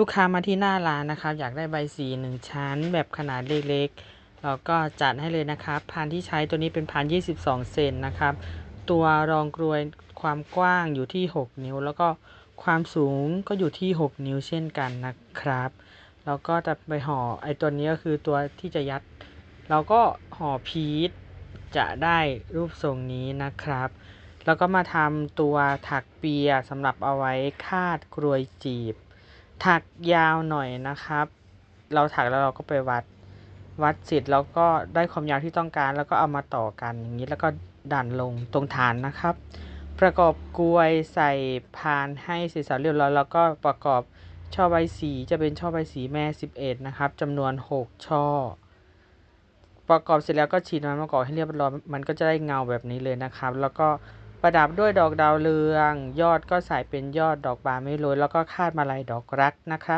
ลูกค้ามาที่หน้าร้านนะครับ อยากได้ใบสีหนึ่งชั้น แบบขนาดเล็กๆเราก็จัดให้เลยนะครับพานที่ใช้ตัวนี้เป็นพาน 22 เซนนะครับ ตัวรองกรวยความกว้างอยู่ที่ 6 นิ้ว แล้วก็ความสูงก็อยู่ที่ 6 นิ้วเช่นกันนะครับ แล้วก็จะไปห่อไอตัวนี้ก็คือตัวที่จะยัด เราก็ห่อพีชจะได้รูปทรงนี้นะครับ แล้วก็มาทำตัวถักเปียสำหรับเอาไว้คาดกรวยจีบ ถักยาวหน่อยนะครับ เราถักแล้วเราก็ไปวัด วัดเสร็จแล้วก็ได้ความยาวที่ต้องการ แล้วก็เอามาต่อกันอย่างนี้แล้วก็ดันลงตรงฐานนะครับ ประกอบกลวยใส่พานให้เสร็จสับเรียบร้อยแล้วก็ประกอบช่อใบสีจะเป็นช่อใบสีแม่ 11 นะครับจำนวน 6 ช่อ ประกอบเสร็จแล้วก็ฉีดมันมะกอกให้เรียบร้อยมันก็จะได้เงาแบบนี้เลยนะครับ แล้วก็ ประดับด้วยดอกดาวเรือง ยอดก็ใส่เป็นยอดดอกบานไม่โรยแล้วก็คาดมาลัยดอกรักนะครับ